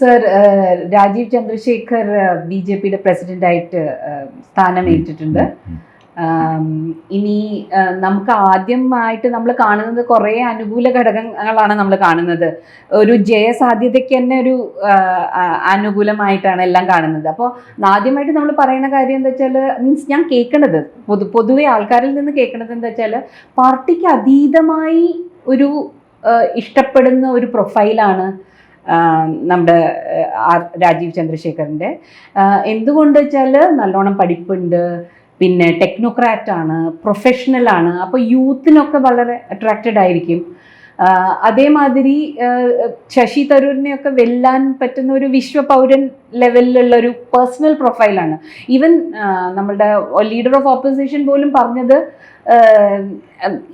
Sir Rajeev Chandrasekhar B J പിയുടെ പ്രസിഡന്റായിട്ട് സ്ഥാനമേറ്റിട്ടുണ്ട്. ഇനി നമുക്ക് ആദ്യമായിട്ട് നമ്മൾ കാണുന്നത് കുറേ അനുകൂല ഘടകങ്ങളാണ് നമ്മൾ കാണുന്നത്. ഒരു ജയസാധ്യതയ്ക്ക് തന്നെ ഒരു അനുകൂലമായിട്ടാണ് എല്ലാം കാണുന്നത്. അപ്പോൾ ആദ്യമായിട്ട് നമ്മൾ പറയുന്ന കാര്യം എന്താ വെച്ചാൽ മീൻസ് ഞാൻ കേൾക്കണത് പൊതു പൊതുവെ ആൾക്കാരിൽ നിന്ന് കേൾക്കണത് എന്താ വെച്ചാൽ പാർട്ടിക്ക് അതീതമായി ഒരു ഇഷ്ടപ്പെടുന്ന ഒരു പ്രൊഫൈലാണ് നമ്മുടെ രാജീവ് ചന്ദ്രശേഖറിന്റെ എന്തുകൊണ്ട് വെച്ചാൽ നല്ലോണം പഠിപ്പുണ്ട് പിന്നെ ടെക്നോക്രാറ്റ് ആണ് പ്രൊഫഷണൽ ആണ് അപ്പോൾ യൂത്തിനൊക്കെ വളരെ അട്രാക്റ്റഡ് ആയിരിക്കും. അതേമാതിരി ശശി തരൂരിനെയൊക്കെ വെല്ലാൻ പറ്റുന്ന ഒരു വിശ്വപൗരൻ ലെവലിലുള്ള ഒരു പേഴ്സണൽ പ്രൊഫൈലാണ് ഈവൻ നമ്മളുടെ ലീഡർ ഓഫ് ഓപ്പോസിഷൻ പോലും പറഞ്ഞത്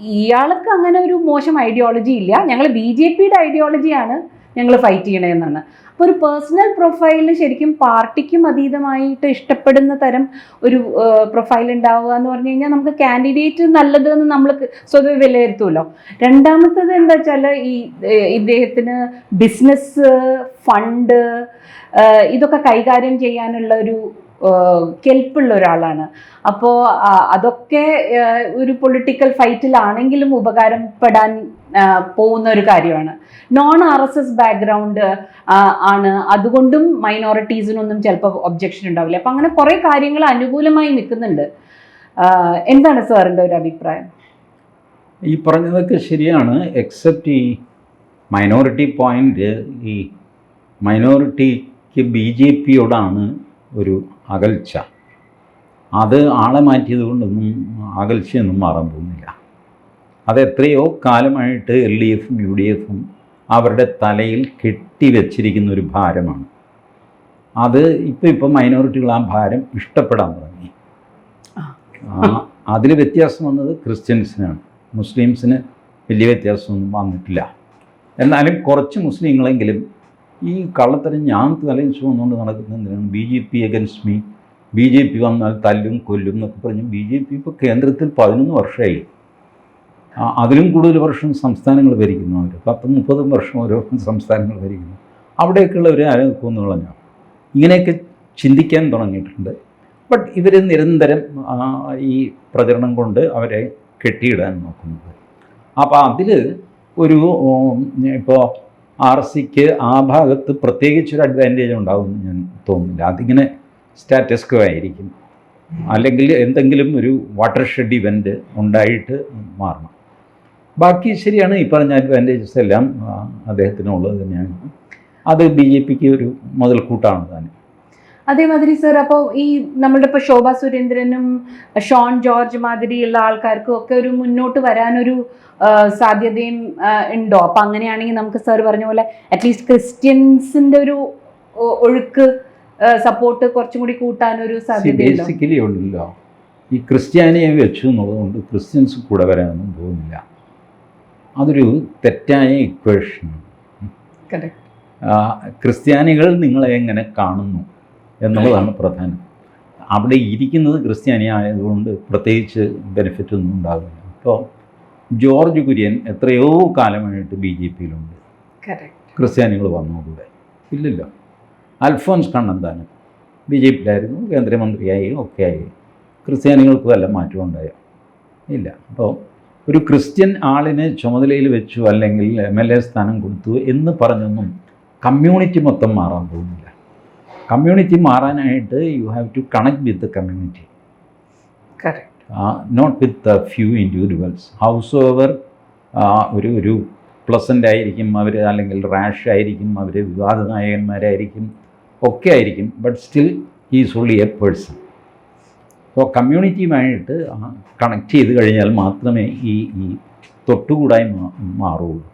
ഇയാൾക്ക് അങ്ങനെ ഒരു മോശം ഐഡിയോളജി ഇല്ല. ഞങ്ങൾ ബി ജെ പിയുടെ ഐഡിയോളജിയാണ് ഞങ്ങൾ ഫൈറ്റ് ചെയ്യണമെന്നാണ് അപ്പോൾ ഒരു പേഴ്സണൽ പ്രൊഫൈൽ ശരിക്കും പാർട്ടിക്കും അതീതമായിട്ട് ഇഷ്ടപ്പെടുന്ന തരം ഒരു പ്രൊഫൈൽ ഉണ്ടാവുക എന്ന് പറഞ്ഞു കഴിഞ്ഞാൽ നമുക്ക് കാൻഡിഡേറ്റ് നല്ലതെന്ന് നമ്മൾ സ്വതവേ വിലയിരുത്തുമല്ലോ രണ്ടാമത്തത് എന്താ വെച്ചാൽ ഈ ഇദ്ദേഹത്തിന് ബിസിനസ് ഫണ്ട് ഇതൊക്കെ കൈകാര്യം ചെയ്യാനുള്ള ഒരു കെൽപ്പുള്ള ഒരാളാണ്. അപ്പോൾ അതൊക്കെ ഒരു പൊളിറ്റിക്കൽ ഫൈറ്റിലാണെങ്കിലും ഉപകാരപ്പെടാൻ പോകുന്ന ഒരു കാര്യമാണ്. Non R S S background ആണ്. അതുകൊണ്ടും മൈനോറിറ്റീസിനൊന്നും ചിലപ്പോൾ ഒബ്ജക്ഷൻ ഉണ്ടാവില്ല. അപ്പം അങ്ങനെ കുറേ കാര്യങ്ങൾ അനുകൂലമായി നിൽക്കുന്നുണ്ട്. എന്താണ് സാറിന്റെ ഒരു അഭിപ്രായം? ഈ പറഞ്ഞതൊക്കെ ശരിയാണ്. എക്സെപ്റ്റ് ഈ മൈനോറിറ്റി പോയിന്റ് ഈ മൈനോറിറ്റിക്ക് ബി ജെ പിയോടാണ് ഒരു അകൽച്ച. അത് ആളെ മാറ്റിയത് കൊണ്ടൊന്നും അകൽച്ചയൊന്നും മാറാൻ പോകുന്നില്ല. അത് എത്രയോ കാലമായിട്ട് എൽ ഡി എഫും യു ഡി എഫും അവരുടെ തലയിൽ കെട്ടിവെച്ചിരിക്കുന്ന ഒരു ഭാരമാണ്. അത് ഇപ്പം ഇപ്പം മൈനോറിറ്റികൾ ആ ഭാരം ഇഷ്ടപ്പെടാൻ തുടങ്ങി. അതിൽ വ്യത്യാസം വന്നത് ക്രിസ്ത്യൻസിനാണ്. മുസ്ലിംസിന് വലിയ വ്യത്യാസമൊന്നും വന്നിട്ടില്ല. എന്നാലും കുറച്ച് മുസ്ലിങ്ങളെങ്കിലും ഈ കള്ളത്തരം ഞാൻ തലയിൽ ചുവന്നുകൊണ്ട് നടക്കുന്നതിനാണ് B J P against me B J P വന്നാൽ തല്ലും കൊല്ലും എന്നൊക്കെ പറഞ്ഞു ബി ജെ പി ഇപ്പോൾ കേന്ദ്രത്തിൽ പതിനൊന്ന് വർഷമായി. അതിലും കൂടുതൽ വർഷം സംസ്ഥാനങ്ങൾ ഭരിക്കുന്നു അവർ. പത്തും മുപ്പതും വർഷം ഓരോ സംസ്ഥാനങ്ങൾ ഭരിക്കുന്നു. അവിടെയൊക്കെയുള്ളവർ ആരോഗ്യമെന്ന് കളഞ്ഞു ഇങ്ങനെയൊക്കെ ചിന്തിക്കാൻ തുടങ്ങിയിട്ടുണ്ട്. ബട്ട് ഇവർ നിരന്തരം ഈ പ്രചരണം കൊണ്ട് അവരെ കെട്ടിയിടാൻ നോക്കുന്നത്. അപ്പോൾ അതിൽ ഒരു ഇപ്പോൾ ആർ സിക്ക് ആ ഭാഗത്ത് പ്രത്യേകിച്ചൊരു അഡ്വാന്റേജ് ഉണ്ടാവും ഞാൻ തോന്നുന്നില്ല. അതിങ്ങനെ സ്റ്റാറ്റസ് ആയിരിക്കും. അല്ലെങ്കിൽ എന്തെങ്കിലും ഒരു വാട്ടർ ഷെഡ് ഇവന്റ് ഉണ്ടായിട്ട് മാറണം. ബാക്കി ശരിയാണ് ഈ പറഞ്ഞ അഡ്വാന്റേജസ് എല്ലാം അദ്ദേഹത്തിനുള്ളത് തന്നെയാണ്. അത് ബി ജെ പിക്ക് ഒരു മുതൽക്കൂട്ടാണ് തന്നെ അതേമാതിരി സർ അപ്പോൾ ഈ നമ്മളുടെ ഇപ്പോൾ ശോഭാ സുരേന്ദ്രനും ഷോൺ ജോർജ് മാതിരിയുള്ള ആൾക്കാർക്കും ഒക്കെ ഒരു മുന്നോട്ട് വരാനൊരു സാധ്യതയും ഉണ്ടോ? അപ്പം അങ്ങനെയാണെങ്കിൽ നമുക്ക് സർ പറഞ്ഞ പോലെ അറ്റ്ലീസ്റ്റ് ക്രിസ്ത്യൻസിന്റെ ഒരു ഒഴുക്ക് സപ്പോർട്ട് കുറച്ചും കൂടി കൂട്ടാനൊരു സാധ്യത ബേസിക്കലി ഉണ്ടല്ലോ. ഈ ക്രിസ്ത്യാനിയെ വെച്ചു എന്നുള്ളതുകൊണ്ട് ക്രിസ്ത്യൻസ് കൂടെ വരാനൊന്നും പോകുന്നില്ല. അതൊരു തെറ്റായ ഇക്വേഷൻ. ക്രിസ്ത്യാനികൾ നിങ്ങളെ എങ്ങനെ കാണുന്നു എന്നുള്ളതാണ് പ്രധാനം. അവിടെ ഇരിക്കുന്നത് ക്രിസ്ത്യാനി ആയതുകൊണ്ട് പ്രത്യേകിച്ച് ബെനിഫിറ്റ് ഒന്നും ഉണ്ടാവില്ല. അപ്പോൾ ജോർജ് കുര്യൻ എത്രയോ കാലമായിട്ട് ബി ജെ പിയിലുണ്ട്. ക്രിസ്ത്യാനികൾ വന്നതുകൂടെ ഇല്ലല്ലോ. അൽഫോൻസ് കണ്ണന്താനം. ബി ജെ പിയിലായിരുന്നു കേന്ദ്രമന്ത്രിയായി ഒക്കെ ആയി. ക്രിസ്ത്യാനികൾക്ക് വല്ല മാറ്റം ഉണ്ടായോ? ഇല്ല. അപ്പോൾ ഒരു ക്രിസ്ത്യൻ ആളിനെ ചുമതലയിൽ വെച്ചു അല്ലെങ്കിൽ എം എൽ എ സ്ഥാനം കൊടുത്തു എന്ന് പറഞ്ഞൊന്നും കമ്മ്യൂണിറ്റി മൊത്തം മാറാൻ പോകുന്നില്ല. കമ്മ്യൂണിറ്റി മാറാനായിട്ട് you have to connect with the community. Not with the few individuals house over ഒരു ഒരു പ്ലസന്റ് ആയിരിക്കും അവർ അല്ലെങ്കിൽ റാഷ് ആയിരിക്കും അവർ വിവാദ നായകന്മാരായിരിക്കും ഒക്കെ ആയിരിക്കും but still he's only a person അപ്പോൾ കമ്മ്യൂണിറ്റിയുമായിട്ട് കണക്ട് ചെയ്ത് കഴിഞ്ഞാൽ മാത്രമേ ഈ ഈ തൊട്ടുകൂടായി മാ- മാറുള്ളൂ.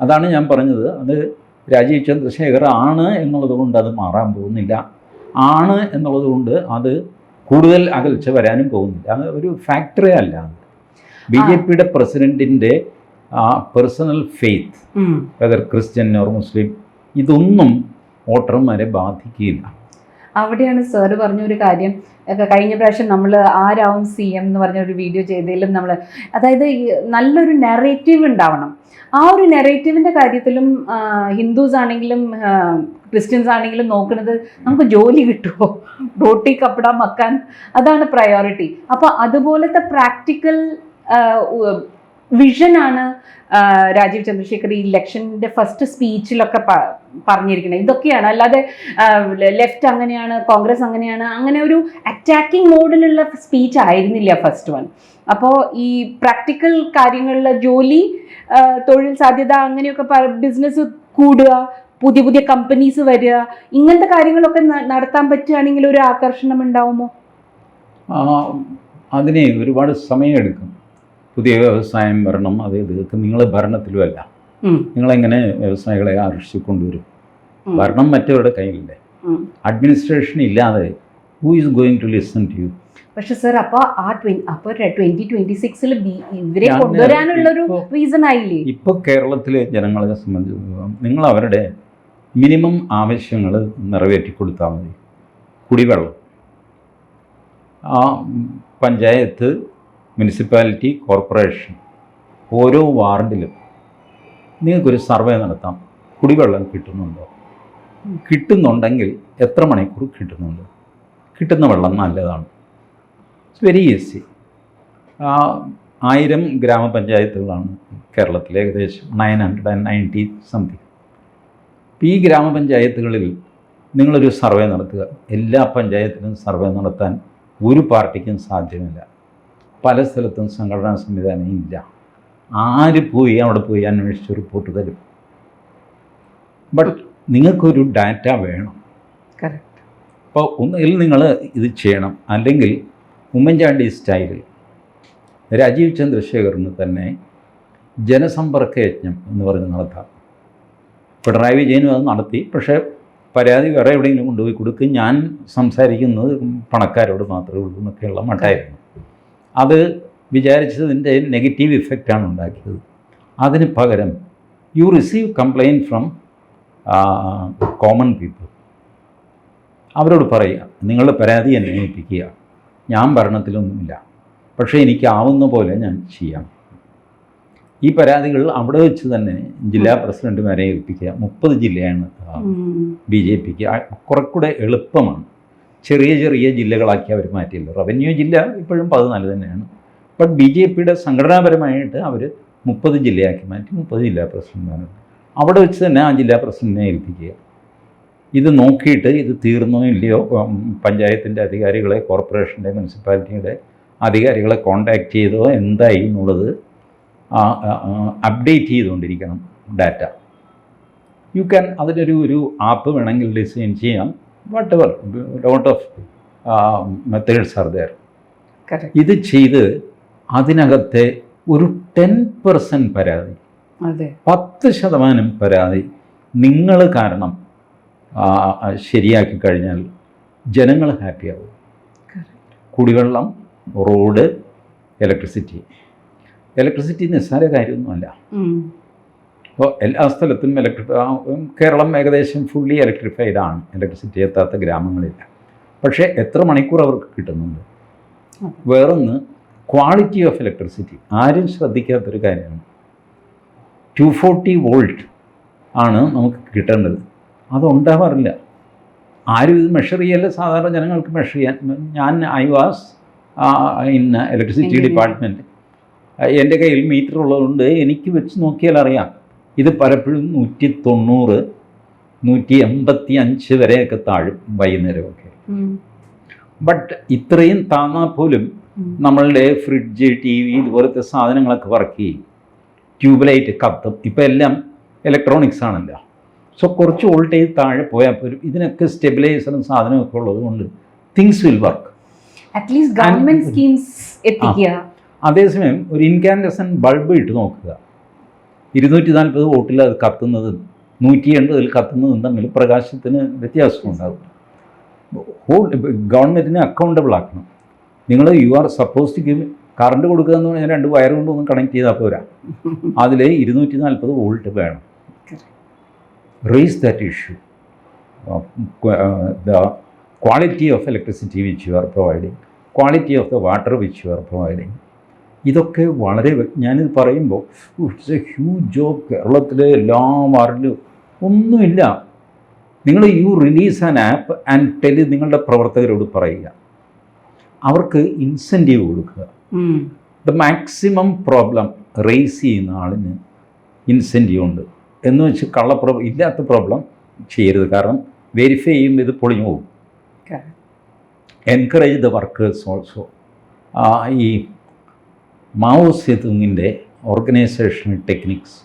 അതാണ് ഞാൻ പറഞ്ഞത്. അത് രാജീവ് ചന്ദ്രശേഖർ ആണ് എന്നുള്ളത് കൊണ്ട് അത് മാറാൻ പോകുന്നില്ല. ആണ് എന്നുള്ളത് കൊണ്ട് അത് കൂടുതൽ അകൽച്ച വരാനും പോകുന്നില്ല. അത് ഒരു ഫാക്ടറേ അല്ല ബി ജെ പിയുടെ പ്രസിഡന്റിന്റെ personal faith. Whether Christian or Muslim ഇതൊന്നും വോട്ടർമാരെ ബാധിക്കുകയില്ല അവിടെയാണ് സാറ് പറഞ്ഞൊരു കാര്യം. ഒക്കെ കഴിഞ്ഞ പ്രാവശ്യം നമ്മൾ ആരാവും സി എം എന്ന് പറഞ്ഞ ഒരു വീഡിയോ ചെയ്തതിലും നമ്മൾ അതായത് നല്ലൊരു നെറേറ്റീവ് ഉണ്ടാവണം. ആ ഒരു നെറേറ്റീവിന്റെ കാര്യത്തിലും ഹിന്ദുസ് ആണെങ്കിലും ക്രിസ്ത്യൻസ് ആണെങ്കിലും നോക്കുന്നത് നമുക്ക് ജോലി കിട്ടുമോ റോട്ടി കപ്പട മക്കാൻ അതാണ് പ്രയോറിറ്റി അപ്പോൾ അതുപോലത്തെ പ്രാക്ടിക്കൽ വിഷനാണ് രാജീവ് ചന്ദ്രശേഖർ ഈ ഇലക്ഷന്റെ ഫസ്റ്റ് സ്പീച്ചിലൊക്കെ പറഞ്ഞിരിക്കുന്നത് ഇതൊക്കെയാണ്. അല്ലാതെ ലെഫ്റ്റ് അങ്ങനെയാണ് കോൺഗ്രസ് അങ്ങനെയാണ് അങ്ങനെ ഒരു അറ്റാക്കിംഗ് മോഡിലുള്ള സ്പീച്ച് ആയിരുന്നില്ല ഫസ്റ്റ് വൺ അപ്പോൾ ഈ പ്രാക്ടിക്കൽ കാര്യങ്ങളിലെ ജോലി തൊഴിൽ സാധ്യത അങ്ങനെയൊക്കെ ബിസിനസ് കൂടുക പുതിയ പുതിയ കമ്പനീസ് വരിക ഇങ്ങനത്തെ കാര്യങ്ങളൊക്കെ നടത്താൻ പറ്റുകയാണെങ്കിൽ ഒരു ആകർഷണം ഉണ്ടാവുമോ? അതിനെ ഒരുപാട് സമയമെടുക്കും. പുതിയ വ്യവസായം വരണം അത് ഇതൊക്കെ നിങ്ങൾ ഭരണത്തിലുമല്ല. നിങ്ങളെങ്ങനെ വ്യവസായികളെ ആകർഷിച്ചുകൊണ്ടുവരും? ഭരണം മറ്റവരുടെ കയ്യിലല്ലേ? അഡ്മിനിസ്ട്രേഷൻ ഇല്ലാതെ who is going to listen to you പക്ഷെ സർ അപ്പോൾ ആ ട്വൻ- അപ്പൊ ട്വന്റി ട്വന്റി സിക്സിൽ ഇവരെ കൊണ്ടുവരാനുള്ളൊരു റീസൺ ആയില്ലേ? ഇപ്പോൾ കേരളത്തിലെ ജനങ്ങളെ സംബന്ധിച്ചിടത്തോളം നിങ്ങൾ അവരുടെ മിനിമം ആവശ്യങ്ങൾ നിറവേറ്റി കൊടുത്താൽ മതി. കുടിവെള്ളം. ആ പഞ്ചായത്ത് മുനിസിപ്പാലിറ്റി കോർപ്പറേഷൻ ഓരോ വാർഡിലും നിങ്ങൾക്കൊരു സർവേ നടത്താം. കുടിവെള്ളം കിട്ടുന്നുണ്ടോ? കിട്ടുന്നുണ്ടെങ്കിൽ എത്ര മണിക്കൂർ കിട്ടുന്നുണ്ട്? കിട്ടുന്ന വെള്ളം നല്ലതാണ്. ഇറ്റ്സ് വെരി ഈസി ആയിരം ഗ്രാമപഞ്ചായത്തുകളാണ് കേരളത്തിൽ ഏകദേശം nine hundred and ninety something ഈ ഗ്രാമപഞ്ചായത്തുകളിൽ നിങ്ങളൊരു സർവേ നടത്തുക. എല്ലാ പഞ്ചായത്തിലും സർവേ നടത്താൻ ഒരു പാർട്ടിക്കും സാധ്യമല്ല. പല സ്ഥലത്തും സംഘടനാ സംവിധാനം ഇല്ല. ആര് പോയി അവിടെ പോയി അന്വേഷിച്ച് റിപ്പോർട്ട് തരും? ബട്ട് നിങ്ങൾക്കൊരു ഡാറ്റ വേണം. അപ്പോൾ ഒന്നുകിൽ നിങ്ങൾ ഇത് ചെയ്യണം. അല്ലെങ്കിൽ ഉമ്മൻചാണ്ടി സ്റ്റൈലിൽ രാജീവ് ചന്ദ്രശേഖറിന് തന്നെ ജനസമ്പർക്ക യജ്ഞം എന്ന് പറഞ്ഞ് നടത്താം. പിണറായി വിജയനും അത് നടത്തി. പക്ഷേ പരാതി വേറെ എവിടെയെങ്കിലും കൊണ്ടുപോയി കൊടുക്കും. ഞാൻ സംസാരിക്കുന്നത് പണക്കാരോട് മാത്രമേ ഉള്ളൂ എന്നൊക്കെയുള്ള മട്ടായിരുന്നു. അത് വിചാരിച്ചതിന്റെ നെഗറ്റീവ് ഇഫക്റ്റാണ് ഉണ്ടാക്കിയത്. അതിന് പകരം you receive complaint from common people അവരോട് പറയുക നിങ്ങൾ പരാതി എന്നെ ഏൽപ്പിക്കുക. ഞാൻ ഭരണത്തിലൊന്നുമില്ല. പക്ഷേ എനിക്കാവുന്ന പോലെ ഞാൻ ചെയ്യാം. ഈ പരാതികൾ അവിടെ വെച്ച് തന്നെ ജില്ലാ പ്രസിഡന്റുമാരെ ഏൽപ്പിക്കുക. മുപ്പത് ജില്ലയാണ്. ബി ജെ പിക്ക്. കുറെക്കൂടെ എളുപ്പമാണ്. ചെറിയ ചെറിയ ജില്ലകളാക്കി അവർ മാറ്റിയില്ല റവന്യൂ ജില്ല ഇപ്പോഴും പതിനാല് തന്നെയാണ്. ബട്ട് ബി ജെ പിയുടെ സംഘടനാപരമായിട്ട് അവർ മുപ്പത് ജില്ലയാക്കി മാറ്റി മുപ്പത് ജില്ലാ പ്രസിഡന്റുമാരുണ്ട് അവിടെ വെച്ച് തന്നെ ആ ജില്ലാ പ്രസിഡന്റിനെ ഏൽപ്പിക്കുക. ഇത് നോക്കിയിട്ട് ഇത് തീർന്നോ ഇല്ലയോ പഞ്ചായത്തിന്റെ അധികാരികളെ കോർപ്പറേഷന്റെ മുനിസിപ്പാലിറ്റിയുടെ അധികാരികളെ കോണ്ടാക്ട് ചെയ്തോ എന്തായി എന്നുള്ളത് അപ്ഡേറ്റ് ചെയ്തുകൊണ്ടിരിക്കണം ഡാറ്റ. യു ക്യാൻ അതിലൊരു ഒരു ആപ്പ് വേണമെങ്കിൽ ഡിസൈൻ ചെയ്യാം. Whatever lot of methods are there. ഇത് ചെയ്ത് അതിനകത്തെ ഒരു ടെൻ പെർസെന്റ് പരാതി പത്ത് ശതമാനം പരാതി നിങ്ങൾ കാരണം ശരിയാക്കി കഴിഞ്ഞാൽ ജനങ്ങൾ ഹാപ്പിയാവും. കുടിവെള്ളം റോഡ് ഇലക്ട്രിസിറ്റി ഇലക്ട്രിസിറ്റി നിസ്സാര കാര്യമൊന്നുമല്ല. അപ്പോൾ എല്ലാ സ്ഥലത്തും ഇലക്ട്രി കേരളം ഏകദേശം ഫുള്ളി ഇലക്ട്രിഫൈഡ് ആണ്. ഇലക്ട്രിസിറ്റി എത്താത്ത ഗ്രാമങ്ങളില്ല. പക്ഷേ എത്ര മണിക്കൂർ അവർക്ക് കിട്ടുന്നുണ്ട്. വേറൊന്ന് ക്വാളിറ്റി ഓഫ് ഇലക്ട്രിസിറ്റി ആരും ശ്രദ്ധിക്കാത്തൊരു കാര്യമാണ്. ടു ഫോർട്ടി വോൾട്ട് ആണ് നമുക്ക് കിട്ടേണ്ടത്. അതുണ്ടാവാറില്ല. ആരും ഇത് മെഷർ ചെയ്യല്ല. സാധാരണ ജനങ്ങൾക്ക് മെഷർ ചെയ്യാൻ. ഞാൻ I was in electricity. Department എന്റെ കയ്യിൽ മീറ്റർ ഉള്ളതുകൊണ്ട് എനിക്ക് വെച്ച് നോക്കിയാൽ അറിയാം ഇത് പലപ്പോഴും നൂറ്റി തൊണ്ണൂറ് നൂറ്റി എൺപത്തി അഞ്ച് വരെയൊക്കെ താഴും വൈകുന്നേരമൊക്കെ. ബട്ട് ഇത്രയും താന്നാൽ പോലും. നമ്മളുടെ ഫ്രിഡ്ജ് ടി വി ഇതുപോലത്തെ സാധനങ്ങളൊക്കെ വർക്ക് ചെയ്യും ട്യൂബ്ലൈറ്റ് കത്തും ഇപ്പം എല്ലാം ഇലക്ട്രോണിക്സ് ആണല്ലോ. സോ കുറച്ച് വോൾട്ടേജ് താഴെ പോയാൽ പോലും ഇതിനൊക്കെ സ്റ്റെബിലൈസറും സാധനമൊക്കെ ഉള്ളത് കൊണ്ട് things will work at least government schemes എത്തിക്കുക. അതേസമയം ഒരു ഇൻകാൻഡസൻ ബൾബ് ഇട്ട് നോക്കുക. ഇരുന്നൂറ്റി നാൽപ്പത് വോട്ടിൽ അത് കത്തുന്നതും നൂറ്റി എൺപതിൽ കത്തുന്നതും തമ്മിൽ പ്രകാശത്തിന് വ്യത്യാസമുണ്ടാകും. ഹോൾ ഗവൺമെന്റിനെ അക്കൗണ്ടബിൾ ആക്കണം. നിങ്ങൾ you are suppose to give current കൊടുക്കുക എന്ന് പറഞ്ഞാൽ രണ്ട് വയർ കൊണ്ട് ഒന്ന് കണക്ട് ചെയ്താൽ പോരാ. അതിൽ ഇരുന്നൂറ്റി നാൽപ്പത് വോൾട്ട് വേണം. Raise that issue the quality of electricity which you are providing quality of the water which you are providing ഇതൊക്കെ വളരെ ഞാനിത് പറയുമ്പോൾ ഇറ്റ്സ് എ ഹ്യൂജ് ജോബ് കേരളത്തിലെ എല്ലാ വാർഡിലും ഒന്നുമില്ല. നിങ്ങൾ you release an app and tell നിങ്ങളുടെ പ്രവർത്തകരോട് പറയുക. അവർക്ക് ഇൻസെന്റീവ് കൊടുക്കുക. ദ മാക്സിമം പ്രോബ്ലം റേസ് ചെയ്യുന്ന ആളിന് ഇൻസെന്റീവ് ഉണ്ട്. എന്ന് വെച്ച് കള്ള പ്രോ ഇല്ലാത്ത പ്രോബ്ലം ചെയ്യരുത്. കാരണം വെരിഫൈ ചെയ്യുമ്പോൾ ഇത് പൊളിഞ്ഞു പോകും. എൻകറേജ് ദ വർക്കേഴ്സ് ഓൾസോ ഈ മാവോ സേതുങ്ങിന്റെ ഓർഗനൈസേഷൻ ടെക്നിക്സ്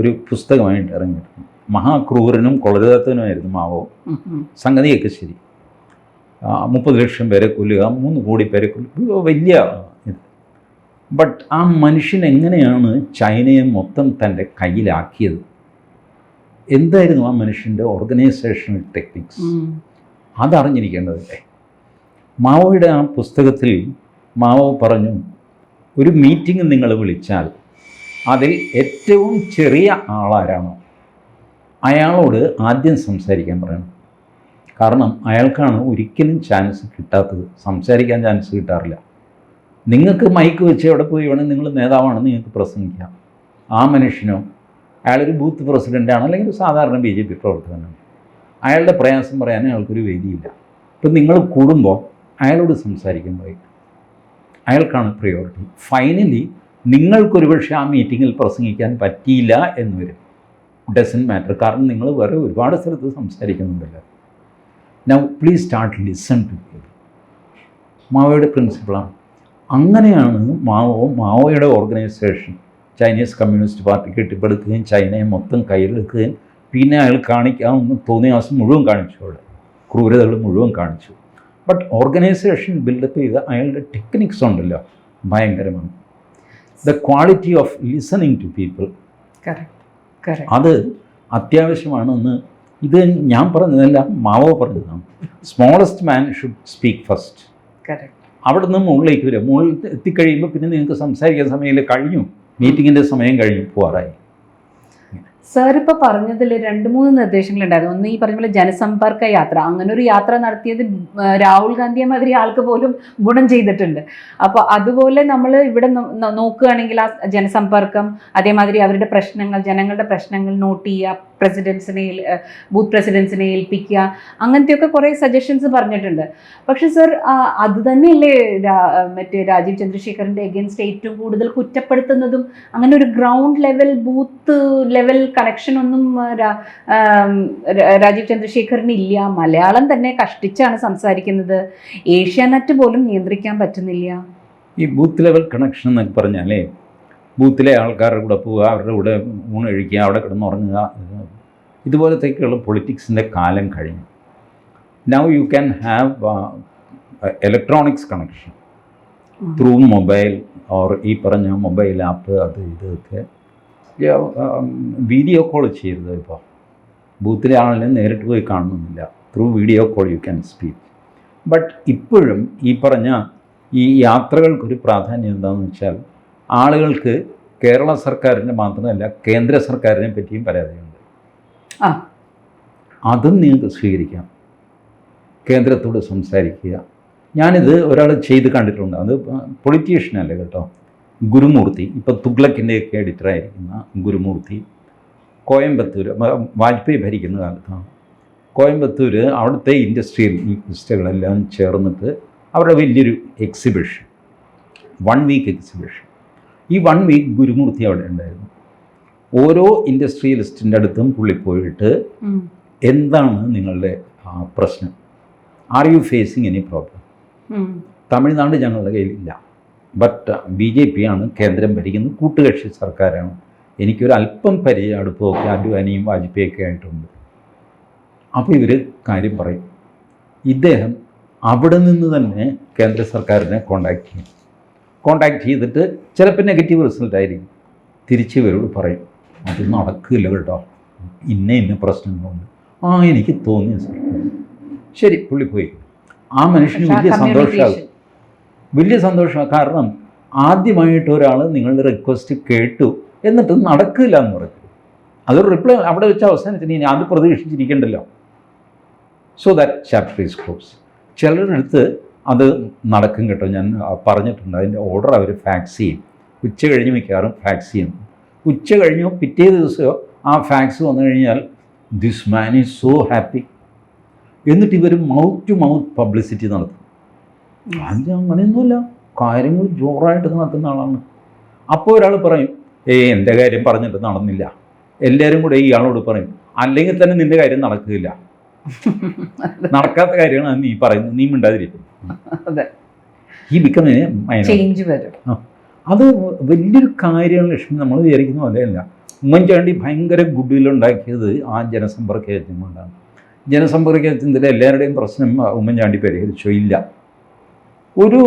ഒരു പുസ്തകമായിട്ട് ഇറങ്ങിയിട്ടുണ്ട്. മഹാക്രൂരനും കൊളരുതാത്തനുമായിരുന്നു മാവോ. സംഗതിയൊക്കെ ശരി. മുപ്പത് ലക്ഷം പേരെ കൊല്ലുക മൂന്ന് കോടി പേരെ കൊല്ലുക വലിയ ഇത്. ബട്ട് ആ മനുഷ്യൻ എങ്ങനെയാണ് ചൈനയെ മൊത്തം തന്റെ കയ്യിലാക്കിയത്? എന്തായിരുന്നു ആ മനുഷ്യന്റെ ഓർഗനൈസേഷണൽ ടെക്നിക്സ്. അതറിഞ്ഞിരിക്കേണ്ടതല്ലേ? മാവോയുടെ ആ പുസ്തകത്തിൽ മാവോ പറഞ്ഞു ഒരു മീറ്റിംഗ് നിങ്ങൾ വിളിച്ചാൽ അതിൽ ഏറ്റവും ചെറിയ ആളാരാണോ? അയാളോട് ആദ്യം സംസാരിക്കാൻ പറയണം. കാരണം അയാൾക്കാണ് ഒരിക്കലും ചാൻസ് കിട്ടാത്തത്. സംസാരിക്കാൻ ചാൻസ് കിട്ടാറില്ല. നിങ്ങൾക്ക് മൈക്ക് വെച്ച് എവിടെ പോയി വേണമെങ്കിൽ നിങ്ങൾ നേതാവാണെന്ന് നിങ്ങൾക്ക് പ്രസംഗിക്കാം. ആ മനുഷ്യനോ അയാളൊരു ബൂത്ത് പ്രസിഡന്റാണ് അല്ലെങ്കിൽ സാധാരണ ബി ജെ പി പ്രവർത്തകനാണ്? അയാളുടെ പ്രയാസം പറയാൻ അയാൾക്കൊരു വേദിയില്ല. ഇപ്പം നിങ്ങൾ കൂടുമ്പോൾ അയാളോട് സംസാരിക്കുമ്പോൾ അയാൾക്കാണ് പ്രയോറിറ്റി ഫൈനലി നിങ്ങൾക്കൊരു പക്ഷേ ആ മീറ്റിങ്ങിൽ പ്രസംഗിക്കാൻ പറ്റിയില്ല എന്ന് വരും. ഡസൻ മാറ്റർ കാരണം നിങ്ങൾ വേറെ ഒരുപാട് സ്ഥലത്ത് സംസാരിക്കുന്നുണ്ടല്ലോ. Now please start listen to people മാവോയുടെ പ്രിൻസിപ്പിളാണ് അങ്ങനെയാണ് മാവോ മാവോയുടെ ഓർഗനൈസേഷൻ ചൈനീസ് കമ്മ്യൂണിസ്റ്റ് പാർട്ടി കെട്ടിപ്പടുക്കുകയും ചൈനയെ മൊത്തം കയ്യിലെടുക്കുകയും പിന്നെ അയാൾ കാണിക്കാമെന്ന് തോന്നിയ ദിവസം മുഴുവൻ കാണിച്ചു അവിടെ. ക്രൂരതകൾ മുഴുവൻ കാണിച്ചു. ബട്ട് ഓർഗനൈസേഷൻ ബിൽഡപ്പ് ചെയ്ത അയാളുടെ ടെക്നിക്സ് ഉണ്ടല്ലോ. ഭയങ്കരമാണ്. The quality of listening to people. അത് അത്യാവശ്യമാണെന്ന് ഇത് ഞാൻ പറഞ്ഞതല്ല മാവോ പറഞ്ഞതാണ്. Smallest man should speak first. അവിടെ നിന്ന് മുകളിലേക്ക് വരിക. മുകളിൽ എത്തിക്കഴിയുമ്പോൾ പിന്നെ നിങ്ങൾക്ക് സംസാരിക്കാൻ സമയമില്ല കഴിഞ്ഞു. മീറ്റിങ്ങിന്റെ സമയം കഴിഞ്ഞു പോകാറായി സാർ ഇപ്പൊ പറഞ്ഞതിൽ രണ്ട് മൂന്ന് നിർദ്ദേശങ്ങളുണ്ടായിരുന്നു. ഒന്ന് ഈ പറഞ്ഞ പോലെ ജനസമ്പർക്ക യാത്ര. അങ്ങനെ ഒരു യാത്ര നടത്തിയത് രാഹുൽ ഗാന്ധിയെ മാതിരി ആൾക്ക് പോലും ഗുണം ചെയ്തിട്ടുണ്ട്. അപ്പോൾ അതുപോലെ നമ്മൾ ഇവിടെ നോക്കുകയാണെങ്കിൽ ആ ജനസമ്പർക്കം അതേമാതിരി അവരുടെ പ്രശ്നങ്ങൾ ജനങ്ങളുടെ പ്രശ്നങ്ങൾ നോട്ട് ചെയ്യുക പ്രസിഡൻസിനെ ബൂത്ത് പ്രസിഡൻസിനെ ഏൽപ്പിക്കുക അങ്ങനത്തെയൊക്കെ കുറേ സജഷൻസ് പറഞ്ഞിട്ടുണ്ട്. പക്ഷെ സർ അത് തന്നെയല്ലേ മറ്റേ രാജീവ് ചന്ദ്രശേഖറിന്റെ എഗൻസ്റ്റ് ഏറ്റവും കൂടുതൽ കുറ്റപ്പെടുത്തുന്നതും അങ്ങനെ ഒരു ground level booth level connection ഒന്നും രാജീവ് ചന്ദ്രശേഖറിന് ഇല്ല. മലയാളം തന്നെ കഷ്ടിച്ചാണ് സംസാരിക്കുന്നത്. ഏഷ്യാനെറ്റ് പോലും നിയന്ത്രിക്കാൻ പറ്റുന്നില്ല. ഈ ബൂത്ത് ലെവൽ കണക്ഷൻ എന്നൊക്കെ പറഞ്ഞാലേ ബൂത്തിലെ ആൾക്കാരുടെ കൂടെ പോവുക അവരുടെ കൂടെ ഊണ് കഴിക്കുക അവിടെ കിടന്നുറങ്ങുക ഇതുപോലത്തേക്കുള്ള പൊളിറ്റിക്സിന്റെ കാലം കഴിഞ്ഞു. Now you can have electronics connection through mobile or ഈ പറഞ്ഞ മൊബൈൽ ആപ്പ് അത് ഇതൊക്കെ വീഡിയോ കോൾ ചെയ്യരുത് ഇപ്പോൾ ബൂത്തിലെ ആളിനെ നേരിട്ട് പോയി കാണുന്നില്ല. Through video call you can speak but ഇപ്പോഴും ഈ പറഞ്ഞ ഈ യാത്രകൾക്കൊരു പ്രാധാന്യം എന്താണെന്ന് വെച്ചാൽ ആളുകൾക്ക് കേരള സർക്കാരിന് മാത്രമല്ല കേന്ദ്ര സർക്കാരിനെ പറ്റിയും പരാതിയുണ്ട്. ആ. അതും നിങ്ങൾക്ക് സ്വീകരിക്കാം. കേന്ദ്രത്തോട് സംസാരിക്കുക. ഞാനിത് ഒരാൾ ചെയ്ത് കണ്ടിട്ടുണ്ട്. അത് പൊളിറ്റീഷ്യനല്ല കേട്ടോ? ഗുരുമൂർത്തി. ഇപ്പോൾ തുഗ്ലക്കിന്റെയൊക്കെ എഡിറ്ററായിരിക്കുന്ന ഗുരുമൂർത്തി. കോയമ്പത്തൂർ വാജ്പേയി ഭരിക്കുന്ന കാലത്താണ് കോയമ്പത്തൂർ അവിടുത്തെ ഇൻഡസ്ട്രിയൽ ഇൻഡസ്ട്രികളെല്ലാം ചേർന്നിട്ട് അവരുടെ വലിയൊരു എക്സിബിഷൻ. One week exhibition. ഈ വൺ വീക്ക് ഗുരുമൂർത്തി അവിടെ ഉണ്ടായിരുന്നു. ഓരോ ഇൻഡസ്ട്രിയലിസ്റ്റിന്റെ അടുത്തും പുള്ളി പോയിട്ട് എന്താണ് നിങ്ങളുടെ പ്രശ്നം? Are you facing any problem Tamil Nadu ഞങ്ങളുടെ കയ്യിലില്ല. ബട്ട് ബി ജെ പി ആണ് കേന്ദ്രം ഭരിക്കുന്നത് കൂട്ടുകക്ഷി സർക്കാരാണ്. എനിക്കൊരു അല്പം പരിചയം അടുപ്പമൊക്കെ അഡ്വാനിയും വാജ്പേയിയൊക്കെ ആയിട്ടുണ്ട്. അപ്പോൾ ഇവർ കാര്യം പറയും. ഇദ്ദേഹം അവിടെ നിന്ന് തന്നെ കേന്ദ്ര സർക്കാരിനെ കോണ്ടാക്ട് ചെയ്യും. കോണ്ടാക്ട് ചെയ്തിട്ട് ചിലപ്പോൾ നെഗറ്റീവ് റിസൾട്ട് ആയിരിക്കും. തിരിച്ച് ഇവരോട് പറയും അത് നടക്കില്ല കേട്ടോ. ഇന്ന ഇന്ന പ്രശ്നങ്ങളുണ്ട്. ആ എനിക്ക് തോന്നി സാർ ശരി പുള്ളി പോയി. ആ മനുഷ്യന് വലിയ സന്തോഷമാകും വലിയ സന്തോഷമാണ് കാരണം ആദ്യമായിട്ട് ഒരാൾ നിങ്ങളുടെ റിക്വസ്റ്റ് കേട്ടു എന്നിട്ട് നടക്കില്ല എന്ന് പറഞ്ഞു. അതൊരു റിപ്ലൈ അവിടെ വെച്ച അവസാനത്തിന് ഇനി അത് പ്രതീക്ഷിച്ചിരിക്കണ്ടല്ലോ. So that chapter is close ചിലരെടുത്ത് അത് നടക്കും കേട്ടോ. ഞാൻ പറഞ്ഞിട്ടുണ്ട്. അതിന്റെ ഓർഡർ അവർ ഫാക്സ് ചെയ്യും. ഉച്ച കഴിഞ്ഞ് മിക്കവാറും ഫാക്സ് ചെയ്യും. ഉച്ച കഴിഞ്ഞോ പിറ്റേ ദിവസമോ ആ ഫാക്സ് വന്നു കഴിഞ്ഞാൽ this man is so happy എന്നിട്ട് ഇവർ മൗത്ത് ടു മൗത്ത് പബ്ലിസിറ്റി നടത്തും. അത് അങ്ങനെയൊന്നുമില്ല. കാര്യങ്ങൾ ജോറായിട്ട് നടക്കുന്ന ആളാണ്. അപ്പോൾ ഒരാൾ പറയും ഏയ് എന്റെ കാര്യം പറഞ്ഞിട്ട് നടന്നില്ല. എല്ലാവരും കൂടെ ഇയാളോട് പറയും അല്ലെങ്കിൽ തന്നെ നിന്റെ കാര്യം നടക്കുകയില്ല നടക്കാത്ത കാര്യമാണ് നീ പറയുന്നത്. നീ മിണ്ടാതിരിക്കും. അതെ. ഈ ബിക്കം ചേഞ്ച് വരും. അത് വലിയൊരു കാര്യമാണ് ലക്ഷ്മി നമ്മൾ വിചാരിക്കുന്ന പോലെയല്ല. ഉമ്മൻചാണ്ടി ഭയങ്കര ഗുഡ് വിൽ ഉണ്ടാക്കിയത് ആ ജനസമ്പർക്ക യജ്ഞം കൊണ്ടാണ്. ജനസമ്പർക്ക യജ്ഞത്തിൽ എല്ലാവരുടെയും പ്രശ്നം ഉമ്മൻചാണ്ടി പരിഹരിച്ചോ ഇല്ല. ഒരു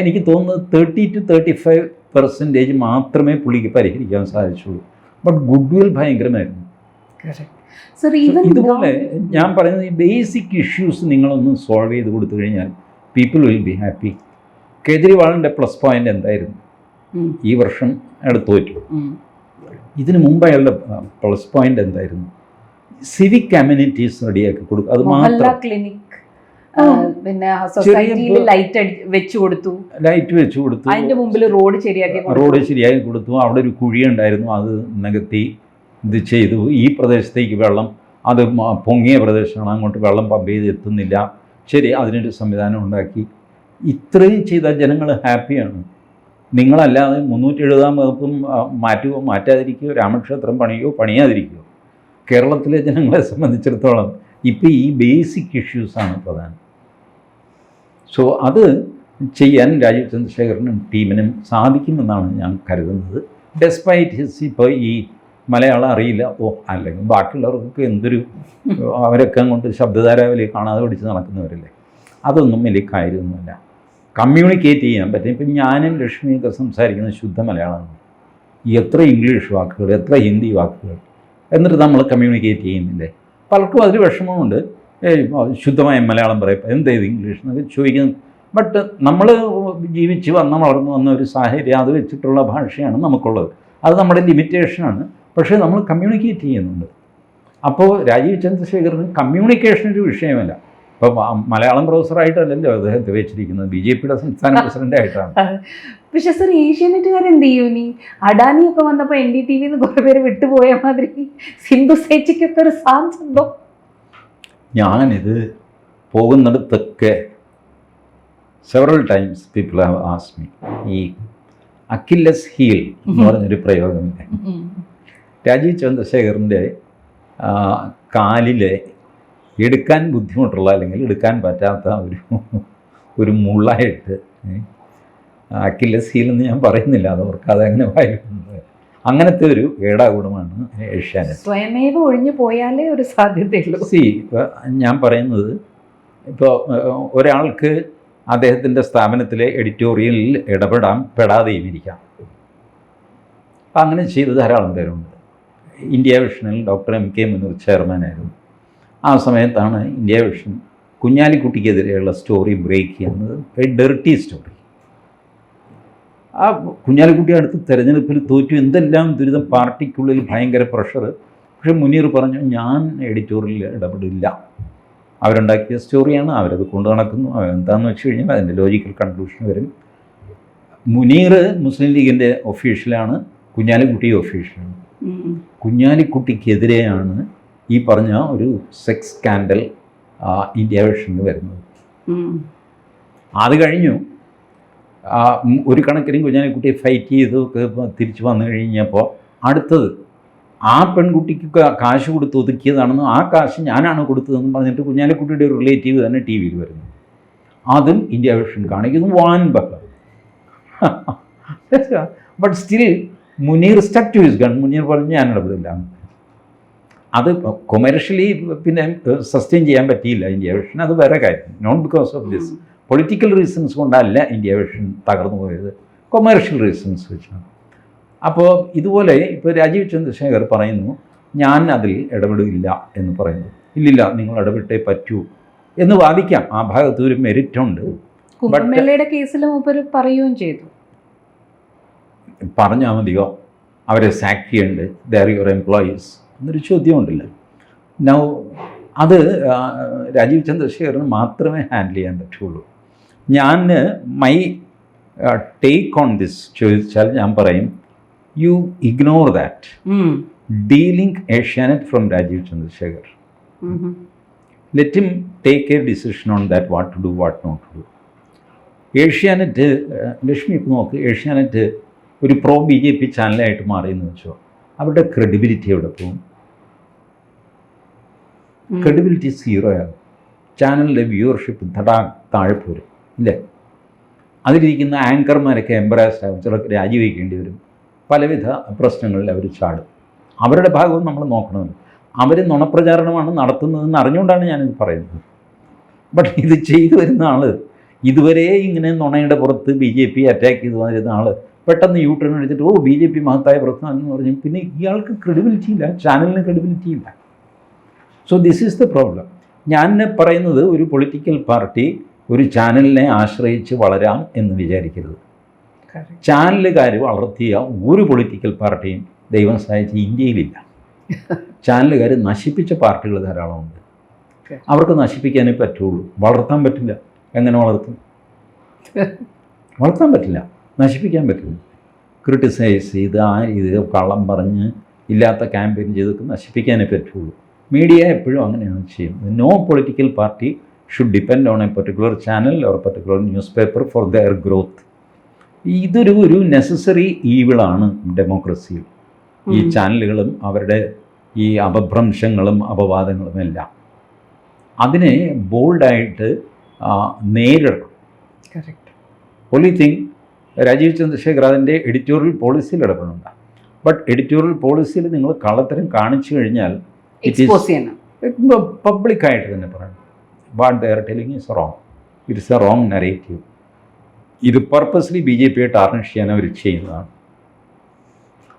എനിക്ക് തോന്നുന്നത് thirty two thirty five percentage മാത്രമേ പുള്ളിക്ക് പരിഹരിക്കാൻ സാധിച്ചുള്ളൂ. But goodwill ഭയങ്കരമായിരുന്നു. ഇതുപോലെ ഞാൻ പറയുന്നത് ഈ ബേസിക് ഇഷ്യൂസ് നിങ്ങളൊന്ന് സോൾവ് ചെയ്ത് കൊടുത്തു കഴിഞ്ഞാൽ പീപ്പിൾ വിൽ ബി ഹാപ്പി കേജ്രിവാളിന്റെ പ്ലസ് പോയിന്റ് എന്തായിരുന്നു? ഈ വർഷം അയാൾ തോറ്റു ഇതിനു മുമ്പ് അയാളുടെ പ്ലസ് പോയിന്റ് എന്തായിരുന്നു? സിവിക് കമ്മ്യൂണിറ്റീസ് റെഡിയാക്കി കൊടുക്കും. അത് മാത്രം. ക്ലിനിക് ആ. പിന്നെ സൊസൈറ്റിയിൽ ചെറിയ- ലൈറ്റ് വെച്ചു കൊടുത്തു. ലൈറ്റ് വെച്ച് കൊടുത്തു. അതിന്റെ മുമ്പിൽ റോഡ് ശരിയാക്കി കൊടുത്തു. റോഡ് ശരിയാക്കി കൊടുത്തു. അവിടെ ഒരു കുഴി ഉണ്ടായിരുന്നു. അത് നികത്തി ഇത് ചെയ്തു. ഈ പ്രദേശത്തേക്ക് വെള്ളം അത് പൊങ്ങിയ പ്രദേശമാണ്. അങ്ങോട്ട് വെള്ളം പമ്പ് ചെയ്ത് എത്തുന്നില്ല. ശരി അതിനൊരു സംവിധാനം ഉണ്ടാക്കി. ഇത്രയും ചെയ്ത ജനങ്ങൾ ഹാപ്പിയാണ്. നിങ്ങളല്ലാതെ മുന്നൂറ്റി എഴുപതാം വകുപ്പും മാറ്റുകയോ മാറ്റാതിരിക്കുകയോ രാമക്ഷേത്രം പണിയോ പണിയാതിരിക്കുകയോ കേരളത്തിലെ ജനങ്ങളെ സംബന്ധിച്ചിടത്തോളം ഇപ്പോൾ ഈ ബേസിക് ഇഷ്യൂസാണ് പ്രധാനം. സോ അത് ചെയ്യാൻ രാജീവ് ചന്ദ്രശേഖരനും ടീമിനും സാധിക്കുമെന്നാണ് ഞാൻ കരുതുന്നത്. ഡെസ്പൈറ്റ് ഹിസ് ഇപ്പോൾ ഈ മലയാളം അറിയില്ല. ഓ അല്ലെങ്കിൽ ബാക്കിയുള്ളവർക്കൊക്കെ എന്തൊരു അവരൊക്കെ അങ്ങോട്ട് ശബ്ദധാരാവലി കാണാതെ പിടിച്ച് നടക്കുന്നവരല്ലേ? അതൊന്നും വലിയ കാര്യമൊന്നുമില്ല. കമ്മ്യൂണിക്കേറ്റ് ചെയ്യാൻ പറ്റും. ഇപ്പം ഞാനും ലക്ഷ്മിയൊക്കെ സംസാരിക്കുന്ന ശുദ്ധ മലയാളമാണ്. എത്ര ഇംഗ്ലീഷ് വാക്കുകൾ എത്ര ഹിന്ദി വാക്കുകൾ എന്നിട്ട് നമ്മൾ കമ്മ്യൂണിക്കേറ്റ് ചെയ്യുന്നില്ലേ? പലർക്കും അതിൽ വിഷമമുണ്ട്. ശുദ്ധമായ മലയാളം പറയപ്പോൾ എന്ത് ചെയ്ത് ഇംഗ്ലീഷ് എന്നൊക്കെ ചോദിക്കുന്നു. ബട്ട് നമ്മൾ ജീവിച്ച് വന്ന വളർന്നു വന്ന ഒരു സാഹചര്യം അത് വെച്ചിട്ടുള്ള ഭാഷയാണ് നമുക്കുള്ളത്. അത് നമ്മുടെ ലിമിറ്റേഷനാണ് പക്ഷേ നമ്മൾ കമ്മ്യൂണിക്കേറ്റ് ചെയ്യുന്നുണ്ട്. അപ്പോൾ രാജീവ് ചന്ദ്രശേഖറിന് കമ്മ്യൂണിക്കേഷൻ ഒരു വിഷയമല്ല. ഇപ്പോൾ മലയാളം പ്രൊഫസറായിട്ടല്ലല്ലോ അദ്ദേഹത്തെ വെച്ചിരിക്കുന്നത്. ബി ജെ പിയുടെ സംസ്ഥാന പ്രസിഡന്റ് ആയിട്ടാണ്. പക്ഷെ സർ ഏഷ്യാനെറ്റുകാർ എന്ത് ചെയ്യും നീ അഡാനിയൊക്കെ വന്നപ്പോൾ എൻ ഡി ടി വിന്ന് കുറെ പേര് വിട്ടുപോയ മാതിരി സിന്ധു സേച്ചിക്കൊക്കെ ഒരു സാധ്യതോ ഞാനിത് പോകുന്നിടത്തൊക്കെ several times people have asked me ഈ അക്കില്ലസ് ഹീൽ എന്ന് പറഞ്ഞൊരു പ്രയോഗമില്ലേ രാജീവ് ചന്ദ്രശേഖറിന്റെ കാലിലെ എടുക്കാൻ ബുദ്ധിമുട്ടുള്ള അല്ലെങ്കിൽ എടുക്കാൻ പറ്റാത്ത ഒരു ഒരു മുള്ളായിട്ട് അക്കില്ലസ് ഞാൻ പറയുന്നില്ല അത് ഓർക്കാതെ അങ്ങനെ വായിക്കുന്നത്. അങ്ങനത്തെ ഒരു ഏടാകൂടമാണ് ഏഷ്യാനെറ്റ്. സ്വയമേവ ഒഴിഞ്ഞു പോയാലേ ഒരു സാധ്യതയുള്ളൂ. സി ഞാൻ പറയുന്നത് ഇപ്പോൾ ഒരാൾക്ക് അദ്ദേഹത്തിന്റെ സ്ഥാപനത്തിലെ എഡിറ്റോറിയലിൽ ഇടപെടാൻ പെടാതെയും ഇരിക്കാം. അപ്പം അങ്ങനെ ചെയ്ത് ധാരാളം പേരുണ്ട്. ഇന്ത്യ വിഷനിൽ ഡോക്ടർ എം കെ മുനൂർ ചെയർമാനായിരുന്നു. ആ സമയത്താണ് ഇന്ത്യ വിഷൻ കുഞ്ഞാലിക്കുട്ടിക്കെതിരെയുള്ള സ്റ്റോറി ബ്രേക്ക് ചെയ്യുന്നത് ഒരു ഡെർട്ടി സ്റ്റോറി ആ കുഞ്ഞാലിക്കുട്ടി അടുത്ത് തെരഞ്ഞെടുപ്പിൽ തോറ്റു. എന്തെല്ലാം ദുരിതം? പാർട്ടിക്കുള്ളിൽ ഭയങ്കര പ്രഷർ പക്ഷെ മുനീർ പറഞ്ഞു ഞാൻ എഡിറ്റോറിയൽ ഇടപെടില്ല. അവരുണ്ടാക്കിയ സ്റ്റോറിയാണ് അവരത് കൊണ്ടു നടക്കുന്നു. അവരെന്താണെന്ന് വെച്ച് കഴിഞ്ഞാൽ അതിന്റെ ലോജിക്കൽ കൺക്ലൂഷൻ വരും. മുനീർ മുസ്ലിം ലീഗിന്റെ ഒഫീഷ്യലാണ് കുഞ്ഞാലിക്കുട്ടി ഒഫീഷ്യലാണ് കുഞ്ഞാലിക്കുട്ടിക്കെതിരെയാണ് ഈ പറഞ്ഞ ഒരു സെക്സ് സ്കാൻഡൽ ഇന്ത്യ വിഷനിൽ വരുന്നത്. അത് കഴിഞ്ഞു. ഒരു കണക്കിന് കുഞ്ഞാലിക്കുട്ടിയെ ഫൈറ്റ് ചെയ്ത് തിരിച്ചു വന്നു കഴിഞ്ഞപ്പോൾ അടുത്തത് ആ പെൺകുട്ടിക്ക് കാശ് കൊടുത്ത് ഒതുക്കിയതാണെന്നും ആ കാശ് ഞാനാണ് കൊടുത്തതെന്ന് പറഞ്ഞിട്ട് കുഞ്ഞാലിക്കുട്ടിയുടെ ഒരു റിലേറ്റീവ് തന്നെ ടി വിയിൽ വരുന്നു. അതും ഇന്ത്യ വിഷൻ കാണിക്കുന്നു. വാൻ ബഹളം. But still Muneer stuck to his gun Muneer പറഞ്ഞ് ഞാൻ ഇടപെടില്ല അത് കൊമേഴ്ഷ്യലി പിന്നെ സസ്റ്റെയിൻ ചെയ്യാൻ പറ്റിയില്ല ഇന്ത്യ വിഷൻ അത് വേറെ കാര്യം. Not because of this political reasons കൊണ്ടല്ല ഇന്ത്യ വിഷൻ തകർന്നു പോയത്. കൊമേഴ്ഷ്യൽ റീസൺസ് വെച്ചാണ് അപ്പോൾ ഇതുപോലെ ഇപ്പോൾ രാജീവ് ചന്ദ്രശേഖർ പറയുന്നു ഞാൻ അതിൽ ഇടപെടില്ല എന്ന് പറയുന്നു. ഇല്ലില്ല നിങ്ങൾ ഇടപെട്ടേ പറ്റൂ. എന്ന് വാദിക്കാം. ആ ഭാഗത്ത് ഒരു മെറിറ്റ് ഉണ്ട്. കുംഭമേളയുടെ കേസിൽ പറയുകയും ചെയ്തു. പറഞ്ഞാൽ മതിയോ? അവരെ സാക്ക് ചെയ്യണ്ട്. ദർ യുവർ എംപ്ലോയീസ് എന്നൊരു ചോദ്യമുണ്ടല്ലോ. നൗ അത് രാജീവ് ചന്ദ്രശേഖരന് മാത്രമേ ഹാൻഡിൽ ചെയ്യാൻ പറ്റുള്ളൂ. ഞാൻ മൈ ടേക്ക് ഓൺ ദിസ് ചോദിച്ചാൽ ഞാൻ പറയും you ignore that dealing dealing Asianet from Rajeev Chandrasekhar. Let him take a decision on that what to do what not to do Asianet Lakshmi ഇപ്പോൾ നോക്ക് ഏഷ്യാനെറ്റ് ഒരു പ്രോ ബി ജെ പി ചാനലായിട്ട് മാറിയെന്ന് വെച്ചോ അവരുടെ ക്രെഡിബിലിറ്റി എവിടെ പോകും? ക്രെഡിബിലിറ്റി സീറോ ആകും ചാനലിന്റെ വ്യൂവർഷിപ്പ് തടാ താഴെ പോരും ഇല്ലേ? അതിലിരിക്കുന്ന ആങ്കർമാരൊക്കെ എംബറാസ്ഡ് ആകും ചിലർക്ക് രാജിവെക്കേണ്ടി വരും. പലവിധ പ്രശ്നങ്ങളിൽ അവർ ചാടും. അവരുടെ ഭാഗവും നമ്മൾ നോക്കണമല്ലോ. അവർ നുണപ്രചാരണമാണ് നടത്തുന്നതെന്ന് അറിഞ്ഞുകൊണ്ടാണ് ഞാനിത് പറയുന്നത്. ബട്ട് ഇത് ചെയ്തു വരുന്ന ആൾ ഇതുവരെ ഇങ്ങനെ നുണയുടെ പുറത്ത് ബി ജെ പി അറ്റാക്ക് ചെയ്തു വന്നിരുന്ന ആൾ പെട്ടെന്ന് യൂ ടേൺ എടുത്തിട്ട് ഓ ബി ജെ പി മഹത്തായ പ്രസ്ഥാനം എന്ന് പറഞ്ഞു പിന്നെ ഇയാൾക്ക് ക്രെഡിബിലിറ്റി ഇല്ല ചാനലിന് ക്രെഡിബിലിറ്റി ഇല്ല. So this is the problem ഞാൻ പറയുന്നത് ഒരു പൊളിറ്റിക്കൽ പാർട്ടി ഒരു ചാനലിനെ ആശ്രയിച്ച് വളരാം എന്ന് വിചാരിക്കരുത്. ചാനലുകാർ വളർത്തിയ ഒരു പൊളിറ്റിക്കൽ പാർട്ടിയും ദൈവം സഹായിച്ച് ഇന്ത്യയിലില്ല. ചാനലുകാർ നശിപ്പിച്ച പാർട്ടികൾ ധാരാളമുണ്ട്. അവർക്ക് നശിപ്പിക്കാനേ പറ്റുള്ളൂ. വളർത്താൻ പറ്റില്ല. എങ്ങനെ വളർത്തും? വളർത്താൻ പറ്റില്ല. നശിപ്പിക്കാൻ പറ്റില്ല ക്രിട്ടിസൈസ് ചെയ്ത് ആ ഇത് കള്ളം പറഞ്ഞ് ഇല്ലാത്ത ക്യാമ്പയിൻ ചെയ്തൊക്കെ നശിപ്പിക്കാനേ പറ്റുള്ളൂ. മീഡിയ എപ്പോഴും അങ്ങനെയാണ് ചെയ്യുന്നത്. No political party should depend on a particular channel or particular newspaper for their growth ഇതൊരു ഒരു നെസസറി ഈവിളാണ് ഡെമോക്രസിയിൽ ഈ ചാനലുകളും അവരുടെ ഈ അപഭ്രംശങ്ങളും അപവാദങ്ങളും എല്ലാം. അതിനെ ബോൾഡായിട്ട് നേരിടണം. Correct. Only thing Rajeev Chandrasekhar അതിന്റെ എഡിറ്റോറിയൽ പോളിസിയിൽ ഇടപെടുന്നുണ്ട്. ബട്ട് എഡിറ്റോറിയൽ പോളിസിയിൽ നിങ്ങൾ കള്ളത്തരം കാണിച്ചു കഴിഞ്ഞാൽ പബ്ലിക്കായിട്ട് തന്നെ പറയണം. What they're telling is wrong it's a wrong narrative ഇത് പർപ്പസ്ലി ബി ജെ പിയെ ടാർണിഷ് ചെയ്യാൻ അവർ ചെയ്യുന്നതാണ്.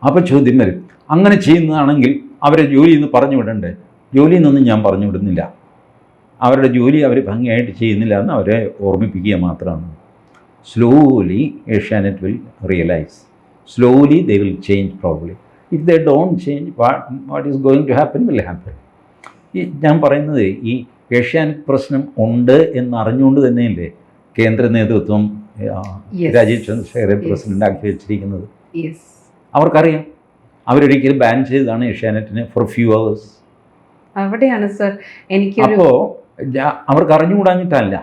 അപ്പോൾ ചോദ്യം വരും. അങ്ങനെ ചെയ്യുന്നതാണെങ്കിൽ അവരെ ജോലിയിൽ നിന്ന് പറഞ്ഞു വിടണ്ടേ? ജോലിയിൽ എന്നൊന്നും ഞാൻ പറഞ്ഞു വിടുന്നില്ല. അവരുടെ ജോലി അവർ ഭംഗിയായിട്ട് ചെയ്യുന്നില്ല എന്ന് അവരെ ഓർമ്മിപ്പിക്കുക മാത്രമാണ്. Slowly Asianet will realise slowly they will change probably if they don't change what what is going to happen will happen ഈ ഞാൻ പറയുന്നത് ഈ ഏഷ്യാനെറ്റ് പ്രശ്നം ഉണ്ട് എന്ന് അറിഞ്ഞുകൊണ്ട് തന്നെയല്ലേ കേന്ദ്ര നേതൃത്വം രാജീവ് ചന്ദ്രശേഖരെ പ്രസിഡന്റ് ആക്കി വെച്ചിരിക്കുന്നത്. അവർക്കറിയാം. അവരൊരിക്കലും ബാൻ ചെയ്തതാണ് ഏഷ്യാനെറ്റിനെ ഫോർ ഫ്യൂ അവേഴ്സ് അവിടെയാണ് സർ എനിക്ക് അപ്പോൾ അവർക്ക് അറിഞ്ഞുകൂടാഞ്ഞിട്ടല്ല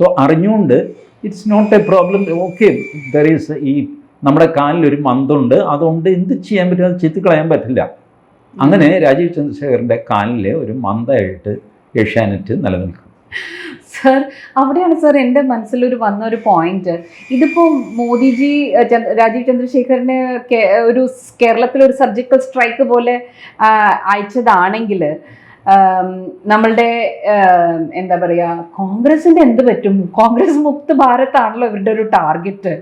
സോ അറിഞ്ഞുകൊണ്ട് it's not a problem okay there is ഈ നമ്മുടെ കാലിലൊരു മന്തുണ്ട്. അതുകൊണ്ട് എന്ത് ചെയ്യാൻ പറ്റും? അത് ചെത്തിക്കളയാൻ പറ്റില്ല. അങ്ങനെ രാജീവ് ചന്ദ്രശേഖറിന്റെ കാലിലെ ഒരു മന്തായിട്ട് ഏഷ്യാനെറ്റ് നിലനിൽക്കും. സർ അവിടെയാണ് സർ എന്റെ മനസ്സിലൊരു വന്ന ഒരു പോയിന്റ് ഇതിപ്പോൾ മോദിജി രാജീവ് ചന്ദ്രശേഖരനെ ഒരു കേരളത്തിൽ ഒരു സർജിക്കൽ സ്ട്രൈക്ക് പോലെ അയച്ചതാണെങ്കിൽ നമ്മളുടെ എന്താ പറയുക കോൺഗ്രസിന്റെ എന്ത് പറ്റും? കോൺഗ്രസ് മുക്ത് ഭാരത് ആണല്ലോ ഇവരുടെ ഒരു ടാർഗറ്റ്.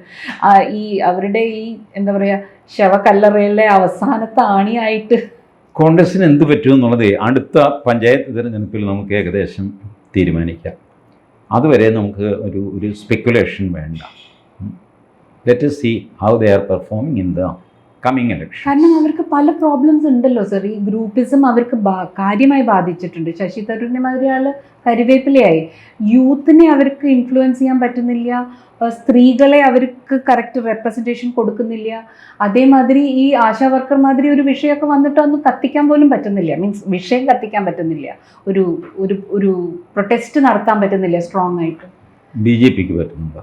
ഈ അവരുടെ ഈ എന്താ പറയുക ശവകല്ലറയിലെ അവസാനത്തെ ആണിയായിട്ട്. കോൺഗ്രസിന് എന്ത് പറ്റും എന്നുള്ളത് അടുത്ത പഞ്ചായത്ത് തിരഞ്ഞെടുപ്പിൽ നമുക്ക് ഏകദേശം തീരുമാനിക്കാം. അതുവരെ നമുക്ക് ഒരു ഒരു സ്പെക്കുലേഷൻ വേണ്ട. Let see how they are performing in the coming election കാരണം അവർക്ക് പല പ്രോബ്ലംസ് ഉണ്ടല്ലോ സർ ഈ ഗ്രൂപ്പിസം അവർക്ക് കാര്യമായി ബാധിച്ചിട്ടുണ്ട്. ശശി തരൂരിനെ മാതിരി ആൾ കരുവേപ്പിലയായി. യൂത്തിനെ അവർക്ക് ഇൻഫ്ലുവൻസ് ചെയ്യാൻ പറ്റുന്നില്ല. സ്ത്രീകളെ അവർക്ക് കറക്റ്റ് റെപ്രസെന്റേഷൻ കൊടുക്കുന്നില്ല. അതേമാതിരി ഈ ആശാ വർക്കർ മാതിരി ഒരു വിഷയമൊക്കെ വന്നിട്ട് ഒന്ന് കത്തിക്കാൻ പോലും പറ്റുന്നില്ല. മീൻസ് വിഷയം കത്തിക്കാൻ പറ്റുന്നില്ല. ഒരു ഒരു ഒരു പ്രൊട്ടസ്റ്റ് നടത്താൻ പറ്റുന്നില്ല സ്ട്രോങ് ആയിട്ട്. ബി ജെ പിക്ക് പറ്റുന്നുണ്ടോ?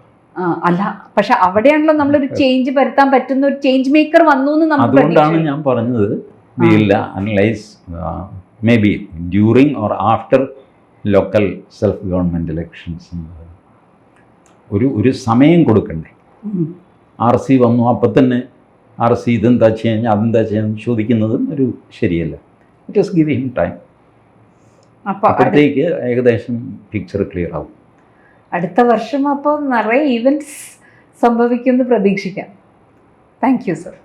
അല്ല പക്ഷെ അവിടെയാണല്ലോ നമ്മളൊരു ചേഞ്ച് വരുത്താൻ പറ്റുന്ന ഒരു ചേഞ്ച് മേക്കർ വന്നു എന്ന് നമ്മൾ അതുകൊണ്ടാണ് ഞാൻ പറഞ്ഞത് analyse maybe during or after local self government elections ഒരു ഒരു സമയം കൊടുക്കണ്ടേ. ആർ സി വന്നു അപ്പം തന്നെ ആർ സി ഇതെന്താ ചെയ്യാൻ അതെന്താ ചെയ്യാൻ ചോദിക്കുന്നതും ഒരു ശരിയല്ല. It is give him time അപ്പോഴത്തേക്ക് ഏകദേശം പിക്ചർ ക്ലിയർ ആവും. അടുത്ത വർഷം അപ്പോൾ നിറയെ ഇവന്റ്സ് സംഭവിക്കുമെന്ന് പ്രതീക്ഷിക്കാം. Thank you sir